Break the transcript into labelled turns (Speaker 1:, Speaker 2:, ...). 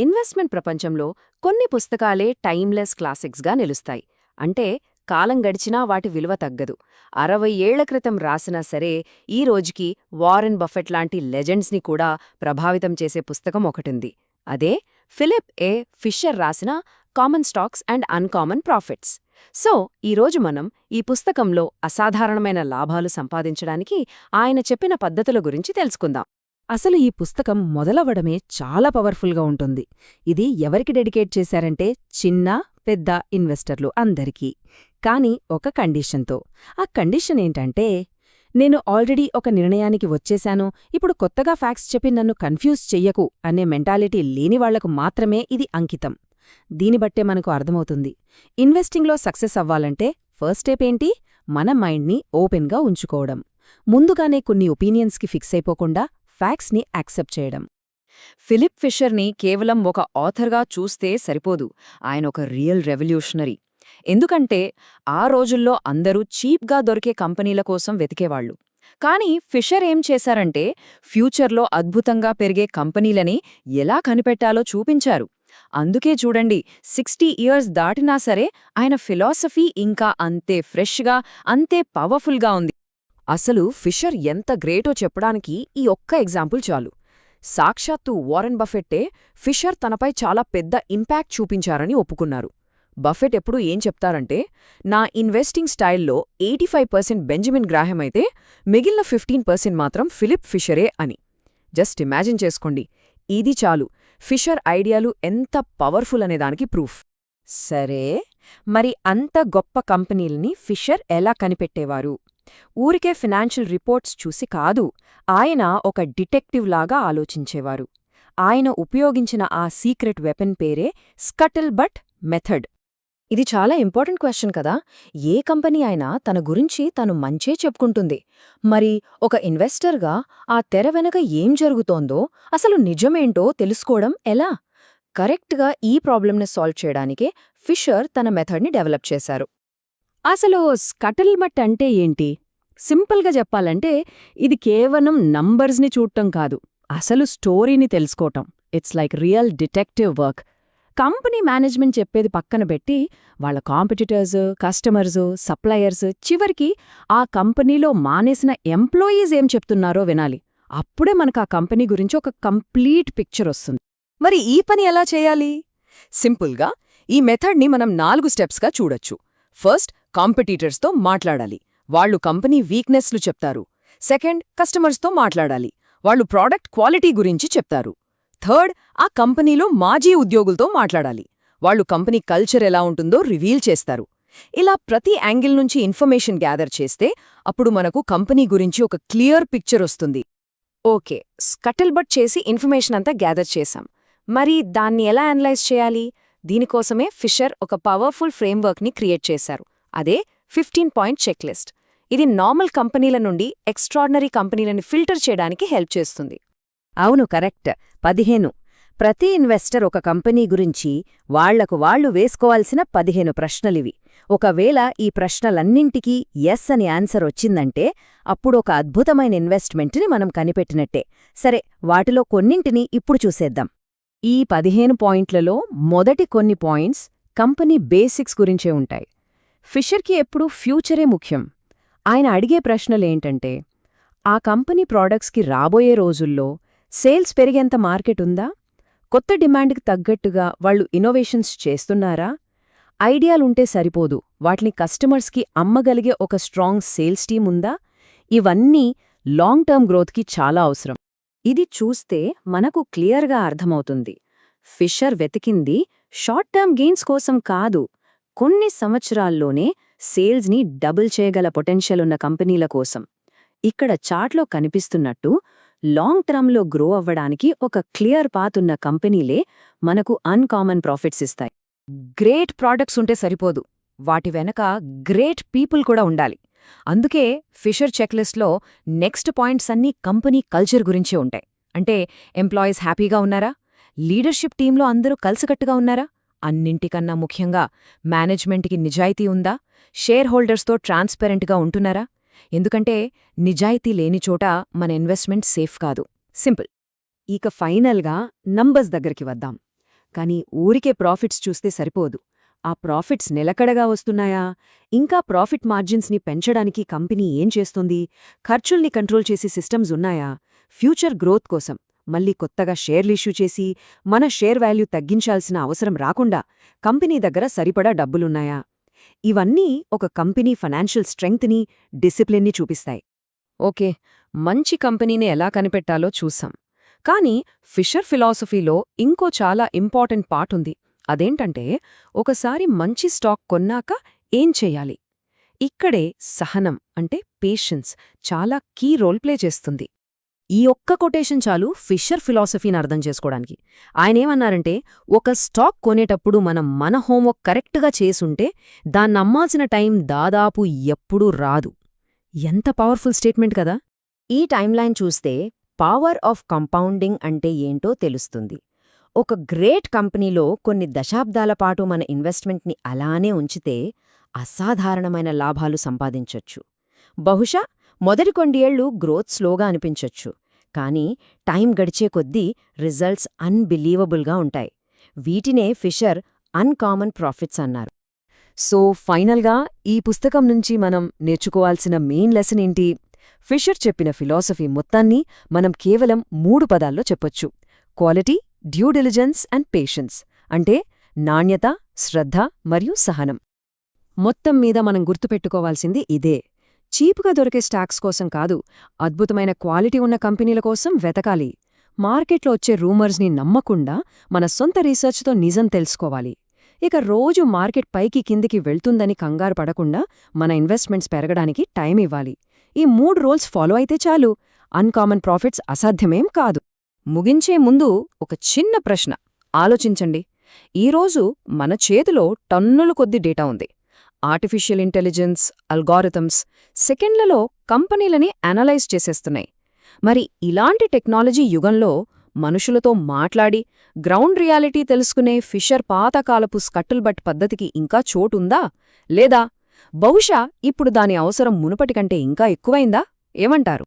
Speaker 1: Investment ప్రపంచంలో కొన్ని పుస్తకాలే టైమ్లెస్ క్లాసిక్స్గా నిలుస్తాయి. అంటే కాలం గడిచినా వాటి విలువ తగ్గదు. అరవై ఏళ్ళ క్రితం రాసినా సరే ఈ రోజుకి వారెన్ బఫెట్ లాంటి లెజెండ్స్ని కూడా ప్రభావితం చేసే పుస్తకం ఒకటుంది. అదే ఫిలిప్ ఏ. ఫిషర్ రాసిన common stocks and uncommon profits. So ఈరోజు మనం ఈ పుస్తకంలో అసాధారణమైన లాభాలు సంపాదించడానికి ఆయన చెప్పిన పద్ధతుల గురించి తెలుసుకుందాం.
Speaker 2: అసలు ఈ పుస్తకం మొదలవడమే చాలా పవర్ఫుల్గా ఉంటుంది. ఇది ఎవరికి డెడికేట్ చేశారంటే చిన్న పెద్ద ఇన్వెస్టర్లు అందరికీ. కానీ ఒక కండిషన్తో. ఆ కండిషన్ ఏంటంటే నేను ఆల్రెడీ ఒక నిర్ణయానికి వచ్చేశాను ఇప్పుడు కొత్తగా ఫ్యాక్స్ చెప్పి నన్ను కన్ఫ్యూజ్ చెయ్యకు అనే మెంటాలిటీ లేనివాళ్ళకు మాత్రమే ఇది అంకితం. దీనిబట్టే మనకు అర్థమవుతుంది. ఇన్వెస్టింగ్లో సక్సెస్ అవ్వాలంటే ఫస్ట్ స్టెప్ ఏంటి? మన మైండ్ని ఓపెన్గా ఉంచుకోవడం. ముందుగానే కొన్ని ఒపీనియన్స్కి ఫిక్స్ అయిపోకుండా ఫ్యాక్ట్స్ని యాక్సెప్ట్ చేయడం.
Speaker 1: ఫిలిప్ ఫిషర్ని కేవలం ఒక ఆథర్గా చూస్తే సరిపోదు. ఆయన ఒక రియల్ రెవల్యూషనరీ. ఎందుకంటే ఆ రోజుల్లో అందరూ చీప్గా దొరికే కంపెనీల కోసం వెతికేవాళ్ళు కానీ ఫిషర్ ఏం చేశారంటే ఫ్యూచర్లో అద్భుతంగా పెరిగే కంపెనీలని ఎలా కనిపెట్టాలో చూపించారు. అందుకే చూడండి సిక్స్టీ ఇయర్స్ దాటినా సరే ఆయన ఫిలాసఫీ ఇంకా అంతే ఫ్రెష్గా అంతే పవర్ఫుల్గా ఉంది. అసలు ఫిషర్ ఎంత గ్రేటో చెప్పడానికి ఈ ఒక్క ఎగ్జాంపుల్ చాలు. సాక్షాత్తు వారెన్ బఫెట్టే ఫిషర్ తనపై చాలా పెద్ద ఇంపాక్ట్ చూపించారని ఒప్పుకున్నారు. బఫెట్ ఎప్పుడూ ఏం చెప్తారంటే నా ఇన్వెస్టింగ్ స్టైల్లో eighty five percent Benjamin Graham అయితే మిగిలిన ఫిఫ్టీన్ పర్సెంట్ మాత్రం ఫిలిప్ ఫిషరే అని. జస్ట్ ఇమాజిన్ చేసుకోండి ఇది చాలు. ఫిషర్ ఐడియాలు ఎంత పవర్ఫుల్ అనేదానికి ప్రూఫ్. సరే మరి అంత గొప్ప కంపెనీల్ని ఫిషర్ ఎలా కనిపెట్టేవారు? ఊరికే ఫినాన్షియల్ రిపోర్ట్స్ చూసి కాదు ఆయన ఒక డిటెక్టివ్ లాగా ఆలోచించేవారు. ఆయన ఉపయోగించిన ఆ సీక్రెట్ వెపన్ పేరే స్కటిల్ బట్ మెథడ్. ఇది చాలా ఇంపార్టెంట్ క్వశ్చన్ కదా. ఏ కంపెనీ అయినా తన గురించి తను మంచే చెప్పుకుంటుంది. మరి ఒక ఇన్వెస్టర్గా ఆ తెర వెనక ఏం జరుగుతోందో అసలు నిజమేంటో తెలుసుకోవడం ఎలా? కరెక్ట్గా ఈ ప్రాబ్లంని సాల్వ్ చేయడానికే ఫిషర్ తన మెథడ్ని డెవలప్ చేశారు. అసలు స్కటిల్ మట్ అంటే ఏంటి? సింపుల్గా చెప్పాలంటే ఇది కేవలం నంబర్స్ని చూడటం కాదు అసలు స్టోరీని తెలుసుకోవటం. It's like real detective work. Company management చెప్పేది పక్కన పెట్టి వాళ్ళ కాంపిటీటర్స్ కస్టమర్స్ సప్లయర్స్ చివరికి ఆ కంపెనీలో మానేసిన ఎంప్లాయీస్ ఏం చెప్తున్నారో వినాలి. అప్పుడే మనకు ఆ కంపెనీ గురించి ఒక కంప్లీట్ పిక్చర్ వస్తుంది. మరి ఈ పని ఎలా చేయాలి? సింపుల్గా ఈ మెథడ్ని మనం నాలుగు స్టెప్స్గా చూడొచ్చు. ఫస్ట్ కాంపిటీటర్స్తో మాట్లాడాలి. వాళ్ళు కంపెనీ వీక్నెస్లు చెప్తారు. సెకండ్ కస్టమర్స్తో మాట్లాడాలి. వాళ్ళు ప్రోడక్ట్ క్వాలిటీ గురించి చెప్తారు. థర్డ్ ఆ కంపెనీలో మాజీ ఉద్యోగులతో మాట్లాడాలి. వాళ్ళు కంపెనీ కల్చర్ ఎలా ఉంటుందో రివీల్ చేస్తారు. ఇలా ప్రతి యాంగిల్ నుంచి ఇన్ఫర్మేషన్ గ్యాదర్ చేస్తే అప్పుడు మనకు కంపెనీ గురించి ఒక క్లియర్ పిక్చర్ వస్తుంది. ఓకే స్కటిల్ బట్ చేసి ఇన్ఫర్మేషన్ అంతా గ్యాదర్ చేశాం. మరి దాన్ని ఎలా అనలైజ్ చేయాలి? దీనికోసమే ఫిషర్ ఒక పవర్ఫుల్ ఫ్రేమ్వర్క్ని క్రియేట్ చేశారు. అదే ఫిఫ్టీన్ పాయింట్ చెక్లిస్ట్. ఇది నార్మల్ కంపెనీల నుండి ఎక్స్ట్రాడినరీ కంపెనీలను ఫిల్టర్ చేయడానికి హెల్ప్ చేస్తుంది.
Speaker 2: అవును కరెక్ట్. పదిహేను. ప్రతి ఇన్వెస్టర్ ఒక కంపెనీ గురించి వాళ్ళకు వాళ్ళు వేసుకోవాల్సిన పదిహేను ప్రశ్నలివి. ఒకవేళ ఈ ప్రశ్నలన్నింటికీ ఎస్ అని ఆన్సర్ వచ్చిందంటే అప్పుడొక అద్భుతమైన ఇన్వెస్ట్మెంట్ని మనం కనిపెట్టినట్టే. సరే వాటిలో కొన్నింటిని ఇప్పుడు చూసేద్దాం. ఈ పదిహేను పాయింట్లలో మొదటి కొన్ని పాయింట్స్ కంపెనీ బేసిక్స్ గురించే ఉంటాయి. ఫిషర్కి ఎప్పుడూ ఫ్యూచరే ముఖ్యం. ఆయన అడిగే ప్రశ్నలేంటంటే ఆ కంపెనీ ప్రోడక్ట్స్కి రాబోయే రోజుల్లో సేల్స్ పెరిగేంత మార్కెట్ ఉందా? కొత్త డిమాండ్కి తగ్గట్టుగా వాళ్ళు ఇన్నోవేషన్స్ చేస్తున్నారా? ఐడియాలుంటే సరిపోదు. వాటిని కస్టమర్స్కి అమ్మగలిగే ఒక స్ట్రాంగ్ సేల్స్ టీమ్ ఉందా? ఇవన్నీ లాంగ్ టర్మ్ గ్రోత్కి చాలా అవసరం. ఇది చూస్తే మనకు క్లియర్గా అర్థమవుతుంది. ఫిషర్ వెతికింది షార్ట్ టర్మ్ గెయిన్స్ కోసం కాదు కొన్ని సంవత్సరాల్లోనే సేల్స్ని డబుల్ చేయగల పొటెన్షియల్ ఉన్న కంపెనీల కోసం. ఇక్కడ చార్ట్లో కనిపిస్తున్నట్టు లాంగ్ టర్మ్లో గ్రో అవ్వడానికి ఒక క్లియర్ పాత్ ఉన్న కంపెనీలే మనకు అన్కామన్ ప్రాఫిట్స్ ఇస్తాయి. గ్రేట్ ప్రాడక్ట్స్ ఉంటే సరిపోదు వాటి వెనక గ్రేట్ పీపుల్ కూడా ఉండాలి. అందుకే ఫిషర్ చెక్లిస్ట్లో నెక్స్ట్ పాయింట్స్ అన్నీ కంపెనీ కల్చర్ గురించే ఉంటాయి. అంటే ఎంప్లాయీస్ హ్యాపీగా ఉన్నారా? లీడర్షిప్ టీంలో అందరూ కలిసికట్టుగా ఉన్నారా? అన్నింటికన్నా ముఖ్యంగా మేనేజ్మెంట్కి నిజాయితీ ఉందా? షేర్ హోల్డర్స్తో ట్రాన్స్పరెంట్గా ఉంటున్నారా? ఎందుకంటే నిజాయితీ లేని చోట మన ఇన్వెస్ట్మెంట్ సేఫ్ కాదు. సింపుల్. ఇక ఫైనల్గా నంబర్స్ దగ్గరికి వద్దాం.
Speaker 1: కానీ ఊరికే ప్రాఫిట్స్ చూస్తే సరిపోదు. ఆ ప్రాఫిట్స్ నిలకడగా వస్తున్నాయా? ఇంకా ప్రాఫిట్ మార్జిన్స్ని పెంచడానికి కంపెనీ ఏం చేస్తుంది? ఖర్చుల్ని కంట్రోల్ చేసే సిస్టమ్స్ ఉన్నాయా? ఫ్యూచర్ గ్రోత్ కోసం మళ్ళీ కొత్తగా షేర్లు ఇష్యూ చేసి మన షేర్ వాల్యూ తగ్గించాల్సిన అవసరం రాకుండా కంపెనీ దగ్గర సరిపడా డబ్బులున్నాయా? ఇవన్నీ ఒక కంపెనీ ఫైనాన్షియల్ స్ట్రెంగ్త్ని డిసిప్లిన్ని చూపిస్తాయి. ఓకే మంచి కంపెనీని ఎలా కనిపెట్టాలో చూసాం కానీ ఫిషర్ ఫిలాసఫీలో ఇంకో చాలా ఇంపార్టెంట్ పార్ట్ ఉంది. అదేంటంటే ఒకసారి మంచి స్టాక్ కొన్నాక ఏం చెయ్యాలి ఇక్కడే సహనం అంటే పేషెన్స్ చాలా కీ రోల్ ప్లే చేస్తుంది.
Speaker 2: ఈ ఒక్క కొటేషన్ చాలు ఫిషర్ ఫిలాసఫీని అర్థం చేసుకోవడానికి. ఆయనేమన్నారంటే ఒక స్టాక్ కొనేటప్పుడు మనం మన హోంవర్క్ కరెక్ట్గా చేసుంటే దాన్నమ్మాల్సిన టైం దాదాపు ఎప్పుడూ రాదు. ఎంత పవర్ఫుల్ స్టేట్మెంట్ కదా! ఈ టైంలైన్ చూస్తే పవర్ ఆఫ్ కంపౌండింగ్ అంటే ఏంటో తెలుస్తుంది. ఒక గ్రేట్ కంపెనీలో కొన్ని దశాబ్దాల పాటు మన ఇన్వెస్ట్మెంట్ని అలానే ఉంచితే అసాధారణమైన లాభాలు సంపాదించొచ్చు. బహుశా మొదటి కొండేళ్ళు గ్రోత్ స్లోగా అనిపించొచ్చు కానీ టైం గడిచే కొద్దీ రిజల్ట్స్ అన్బిలీవబుల్గా ఉంటాయి. వీటినే ఫిషర్ అన్కామన్ ప్రాఫిట్స్ అన్నారు.
Speaker 1: సో ఫైనల్గా ఈ పుస్తకం నుంచి మనం నేర్చుకోవాల్సిన మెయిన్ లెసన్ ఏంటి? ఫిషర్ చెప్పిన ఫిలాసఫీ మొత్తాన్ని మనం కేవలం మూడు పదాల్లో చెప్పొచ్చు. Quality due diligence and patience అంటే నాణ్యత శ్రద్ధ మరియు సహనం. మొత్తం మీద మనం గుర్తుపెట్టుకోవాల్సింది ఇదే. చీపుగా దొరికే స్టాక్స్ కోసం కాదు అద్భుతమైన క్వాలిటీ ఉన్న కంపెనీల కోసం వెతకాలి. మార్కెట్లో వచ్చే రూమర్స్ని నమ్మకుండా మన సొంత రీసెర్చ్తో నిజం తెలుసుకోవాలి. ఇక రోజు మార్కెట్ పైకి కిందికి వెళ్తుందని కంగారు పడకుండా మన ఇన్వెస్ట్మెంట్స్ పెరగడానికి టైం ఇవ్వాలి. ఈ మూడు రోల్స్ ఫాలో అయితే చాలు. అన్కామన్ ప్రాఫిట్స్ అసాధ్యమేం కాదు. ముగించే ముందు ఒక చిన్న ప్రశ్న. ఆలోచించండి. ఈరోజు మన చేతిలో టన్నుల కొద్ది డేటా ఉంది. ఆర్టిఫిషియల్ ఇంటెలిజెన్స్ అల్గారిథమ్స్ సెకండ్లలో కంపెనీలని అనలైజ్ చేసేస్తున్నాయి. మరి ఇలాంటి టెక్నాలజీ యుగంలో మనుషులతో మాట్లాడి గ్రౌండ్ రియాలిటీ తెలుసుకునే ఫిషర్ పాతకాలపు స్కట్టుల్బట్ పద్ధతికి ఇంకా చోటుందా? లేదా బహుశా ఇప్పుడు దాని అవసరం మునుపటికంటే ఇంకా ఎక్కువైందా? ఏమంటారు?